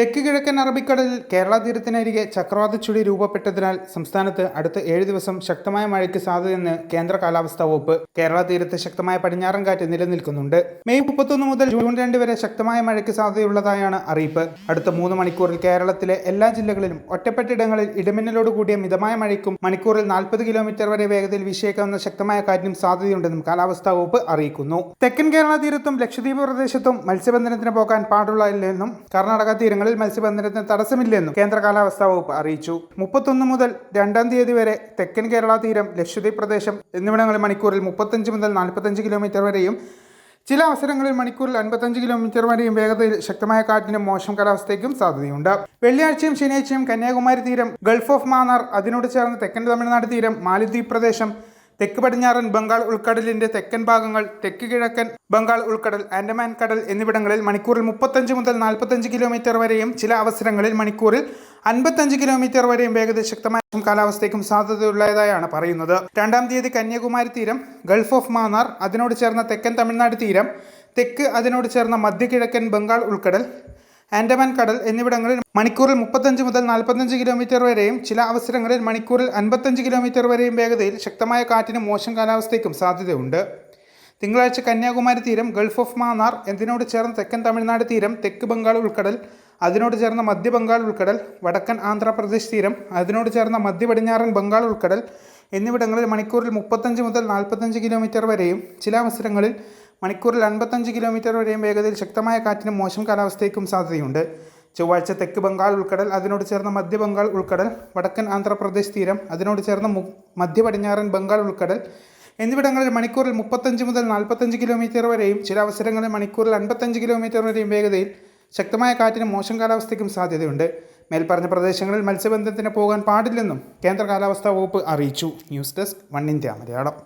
തെക്ക് കിഴക്കൻ അറബിക്കടലിൽ കേരള തീരത്തിനരികെ ചക്രവാത ചുഴി രൂപപ്പെട്ടതിനാൽ സംസ്ഥാനത്ത് അടുത്ത ഏഴ് ദിവസം ശക്തമായ മഴയ്ക്ക് സാധ്യതയെന്ന് കേന്ദ്ര കാലാവസ്ഥാ വകുപ്പ് കേരള തീരത്ത് ശക്തമായ പടിഞ്ഞാറൻ കാറ്റ് നിലനിൽക്കുന്നുണ്ട്. മെയ് മുപ്പത്തൊന്ന് മുതൽ ജൂൺ രണ്ട് വരെ ശക്തമായ മഴയ്ക്ക് സാധ്യതയുള്ളതായാണ് അറിയിപ്പ്. അടുത്ത മൂന്ന് മണിക്കൂറിൽ കേരളത്തിലെ എല്ലാ ജില്ലകളിലും ഒറ്റപ്പെട്ടിടങ്ങളിൽ ഇടമിന്നലോട് കൂടിയ മിതമായ മഴയ്ക്കും മണിക്കൂറിൽ നാൽപ്പത് കിലോമീറ്റർ വരെ വേഗതയിൽ വീശിയേക്കാവുന്ന ശക്തമായ കാറ്റിനും സാധ്യതയുണ്ടെന്നും കാലാവസ്ഥാ വകുപ്പ് അറിയിക്കുന്നു. തെക്കൻ കേരള തീരത്തും ലക്ഷദ്വീപ് പ്രദേശത്തും മത്സ്യബന്ധനത്തിന് പോകാൻ പാടുള്ളതില്ലെന്നും കർണാടക തീരങ്ങളിൽ മത്സ്യബന്ധനത്തിന് തടസ്സമില്ലെന്നും കേന്ദ്ര കാലാവസ്ഥാ വകുപ്പ് അറിയിച്ചു. മുപ്പത്തൊന്ന് മുതൽ രണ്ടാം തീയതി വരെ തെക്കൻ കേരള തീരം ലക്ഷദ്വീപ് പ്രദേശം എന്നിവിടങ്ങളിൽ മണിക്കൂറിൽ മുപ്പത്തഞ്ച് മുതൽ നാൽപ്പത്തഞ്ച് കിലോമീറ്റർ വരെയും ചില അവസരങ്ങളിൽ മണിക്കൂറിൽ അൻപത്തഞ്ച് കിലോമീറ്റർ വരെയും വേഗതയിൽ ശക്തമായ കാറ്റിനും മോശം കാലാവസ്ഥയ്ക്കും സാധ്യതയുണ്ട്. വെള്ളിയാഴ്ചയും ശനിയാഴ്ചയും കന്യാകുമാരി തീരം ഗൾഫ് ഓഫ് മാന്നാർ അതിനോട് ചേർന്ന് തെക്കൻ തമിഴ്നാട് തീരം മാലിദ്വീപ് പ്രദേശം തെക്ക് പടിഞ്ഞാറൻ ബംഗാൾ ഉൾക്കടലിന്റെ തെക്കൻ ഭാഗങ്ങൾ തെക്ക് കിഴക്കൻ ബംഗാൾ ഉൾക്കടൽ ആൻഡമാൻ കടൽ എന്നിവിടങ്ങളിൽ മണിക്കൂറിൽ മുപ്പത്തഞ്ച് മുതൽ നാൽപ്പത്തഞ്ച് കിലോമീറ്റർ വരെയും ചില അവസരങ്ങളിൽ മണിക്കൂറിൽ അൻപത്തഞ്ച് കിലോമീറ്റർ വരെയും വേഗത ശക്തമായ കാലാവസ്ഥയ്ക്കും സാധ്യതയുള്ളതായാണ് പറയുന്നത്. രണ്ടാം തീയതി കന്യാകുമാരി തീരം ഗൾഫ് ഓഫ് മാന്നാർ അതിനോട് ചേർന്ന തെക്കൻ തമിഴ്നാട് തീരം തെക്ക് അതിനോട് ചേർന്ന മധ്യകിഴക്കൻ ബംഗാൾ ഉൾക്കടൽ ആൻഡമാൻ കടൽ എന്നിവിടങ്ങളിൽ മണിക്കൂറിൽ മുപ്പത്തഞ്ച് മുതൽ നാൽപ്പത്തഞ്ച് കിലോമീറ്റർ വരെയും ചില അവസരങ്ങളിൽ മണിക്കൂറിൽ അൻപത്തഞ്ച് കിലോമീറ്റർ വരെയും വേഗതയിൽ ശക്തമായ കാറ്റിനും മോശം കാലാവസ്ഥയ്ക്കും സാധ്യതയുണ്ട്. തിങ്കളാഴ്ച കന്യാകുമാരി തീരം ഗൾഫ് ഓഫ് മാന്നാർ എന്നതിനോട് ചേർന്ന തെക്കൻ തമിഴ്നാട് തീരം തെക്ക് ബംഗാൾ ഉൾക്കടൽ അതിനോട് ചേർന്ന മധ്യ ബംഗാൾ ഉൾക്കടൽ വടക്കൻ ആന്ധ്രാപ്രദേശ് തീരം അതിനോട് ചേർന്ന മധ്യ പടിഞ്ഞാറൻ ബംഗാൾ ഉൾക്കടൽ എന്നിവിടങ്ങളിൽ മണിക്കൂറിൽ മുപ്പത്തഞ്ച് മുതൽ നാൽപ്പത്തഞ്ച് കിലോമീറ്റർ വരെയും ചില അവസരങ്ങളിൽ മണിക്കൂറിൽ അൻപത്തഞ്ച് കിലോമീറ്റർ വരെയും വേഗതയിൽ ശക്തമായ കാറ്റിനും മോശം കാലാവസ്ഥയ്ക്കും സാധ്യതയുണ്ട്. ചൊവ്വാഴ്ച തെക്ക് ബംഗാൾ ഉൾക്കടൽ അതിനോട് ചേർന്ന മധ്യ ബംഗാൾ ഉൾക്കടൽ വടക്കൻ ആന്ധ്രാപ്രദേശ് തീരം അതിനോട് ചേർന്ന മധ്യ പടിഞ്ഞാറൻ ബംഗാൾ ഉൾക്കടൽ എന്നിവിടങ്ങളിൽ മണിക്കൂറിൽ മുപ്പത്തഞ്ച് മുതൽ നാൽപ്പത്തഞ്ച് കിലോമീറ്റർ വരെയും ചില അവസരങ്ങളിൽ മണിക്കൂറിൽ അൻപത്തഞ്ച് കിലോമീറ്റർ വരെയും വേഗതയിൽ ശക്തമായ കാറ്റിനും മോശം കാലാവസ്ഥയ്ക്കും സാധ്യതയുണ്ട്. മേൽപ്പറഞ്ഞ പ്രദേശങ്ങളിൽ മത്സ്യബന്ധനത്തിന് പോകാൻ പാടില്ലെന്നും കേന്ദ്ര കാലാവസ്ഥാ വകുപ്പ് അറിയിച്ചു. News desk one India Malayalam.